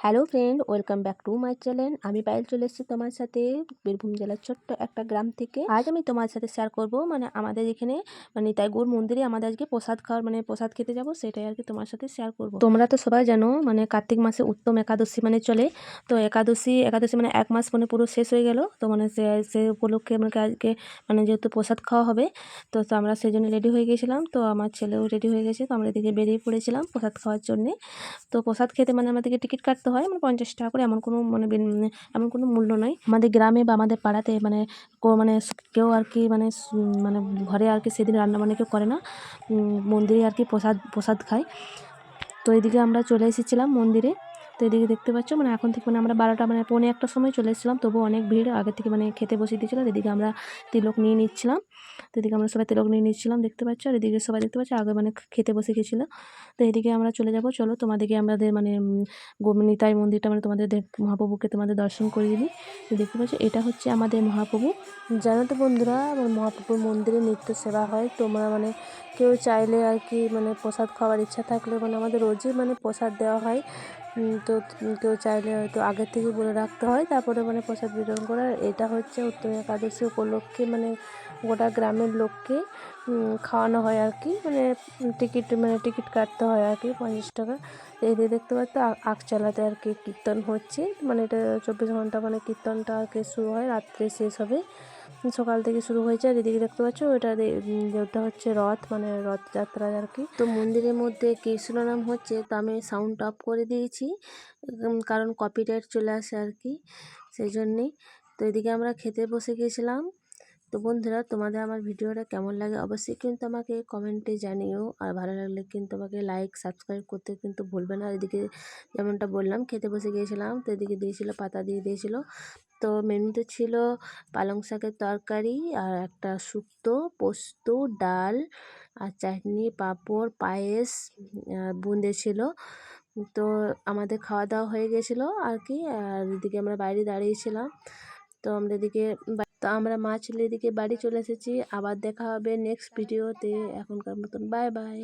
Hello friend welcome back to my channel আমি পায়েল চলে এসেছি তোমার সাথে বীরভূম জেলার ছোট্ট একটা গ্রাম থেকে। আজ আমি তোমার সাথে শেয়ার করব মানে আমাদের এখানে মানে তাইগুর মন্দিরে আমাদের আজকে প্রসাদ খাওয়ার মানে প্রসাদ খেতে যাব, সেটাই আর কি তোমার সাথে শেয়ার করব। তোমরা তো সবাই জানো মানে কার্তিক মাসে উত্তম একাদশী মানে চলে। তো একাদশী একাদশী মানে এক মাস মানে পুরো শেষ হয়ে গেল। তো মানে সে সে উপলক্ষে আমাকে আজকে মানে যেহেতু প্রসাদ খাওয়া হবে, তো তো আমরা সেই জন্য রেডি হয়ে গেছিলাম। তো আমার ছেলেও রেডি হয়ে গেছে, তো আমরা এদিকে বেরিয়ে পড়েছিলাম প্রসাদ খাওয়ার জন্যে। তো প্রসাদ খেতে মানে আমাদেরকে টিকিট কাটতে হয় মানে পঞ্চাশ টাকা করে এমন কোনো মানে মানে এমন কোনো মূল্য নয় আমাদের গ্রামে বা আমাদের পাড়াতে মানে মানে কেউ আর কি মানে মানে ঘরে আর কি সেদিন রান্না বান্না কেউ করে না। মন্দিরে আর কি প্রসাদ প্রসাদ খায়। তো এদিকে আমরা চলে এসেছিলাম মন্দিরে। তো এদিকে দেখতে পাচ্ছ মানে এখন থেকে মানে আমরা বারোটা মানে পৌনে একটা সময় চলে এসেছিলাম, তবুও অনেক ভিড়। আগে থেকে মানে খেতে বসিয়ে দিয়েছিলাম এদিকে আমরা তিলক নিয়ে নিচ্ছিলাম। তো এদিকে আমরা সবাই তিলক নিয়ে নিচ্ছিলাম, দেখতে পাচ্ছ? আর এদিকে সবাই দেখতে পাচ্ছ, আগে মানে খেতে বসে গেছিল। তো এদিকে আমরা চলে যাব, চলো তোমাদেরকে আমাদের মানে নিতাই মন্দিরটা মানে তোমাদের মহাপ্রভুকে তোমাদের দর্শন করে দিই। তো দেখতে পাচ্ছ, এটা হচ্ছে আমাদের মহাপ্রভু। জানো তো বন্ধুরা, আমার মহাপ্রভুর মন্দিরে নিত্য সেবা হয়। তোমরা মানে কেউ চাইলে আর কি মানে প্রসাদ খাওয়ার ইচ্ছা থাকলে মানে আমাদের রোজই মানে প্রসাদ দেওয়া হয়। তো কেউ চাইলে হয়তো আগের থেকে বলে রাখতে হয়। তারপরে মানে প্রসাদ বিতরণ করার। এটা হচ্ছে উত্তম একাদশী উপলক্ষে মানে গোটা গ্রামের লোককে খাওয়ানো হয় আর কি মানে টিকিট মানে টিকিট কাটতে হয় আর কি পঞ্চাশ টাকা। এই দিয়ে দেখতে পাচ্ছ আখ চালাতে আর কি কীর্তন হচ্ছে। মানে এটা চব্বিশ ঘণ্টা মানে কীর্তনটা আর কি শুরু হয়। রাত্রে শেষ হবে। সকাল থেকে শুরু হয়েছে আর এদিকে দেখতে পাচ্ছ ওটা ওটা হচ্ছে রথ মানে রথযাত্রা আর কি। তো মন্দিরের মধ্যে কৃষ্ণ নাম হচ্ছে, তো আমি সাউন্ড অফ করে দিয়েছি কারণ কপিরাইট চলে আসে আর কি, সেই জন্যেই। তো এদিকে আমরা খেতে বসে গিয়েছিলাম তো বন্ধুরা, তোমাদের আমার ভিডিওটা কেমন লাগে অবশ্যই কিন্তু আমাকে কমেন্টে জানিও। আর ভালো লাগলে কিন্তু আমাকে লাইক সাবস্ক্রাইব করতে কিন্তু ভুলবে না। এদিকে যেমনটা বললাম, খেতে বসে গিয়েছিলাম, তো এদিকে দিয়েছিল, পাতা দিয়ে দিয়েছিল। তো মেনুতে ছিল পালং শাকের তরকারি আর একটা শুক্তো, পোস্ত, ডাল আর চাটনি, পাঁপড়, পায়েস বুঁদে ছিল। তো আমাদের খাওয়া দাওয়া হয়ে গেছিল আর কি। আর এদিকে আমরা বাইরে দাঁড়িয়েছিলাম। তো আমরা এদিকে তো আমরা মাছ এদিকে বাড়ি চলে এসেছি। আবার দেখা হবে নেক্সট ভিডিওতে এখনকার মতন বাই বাই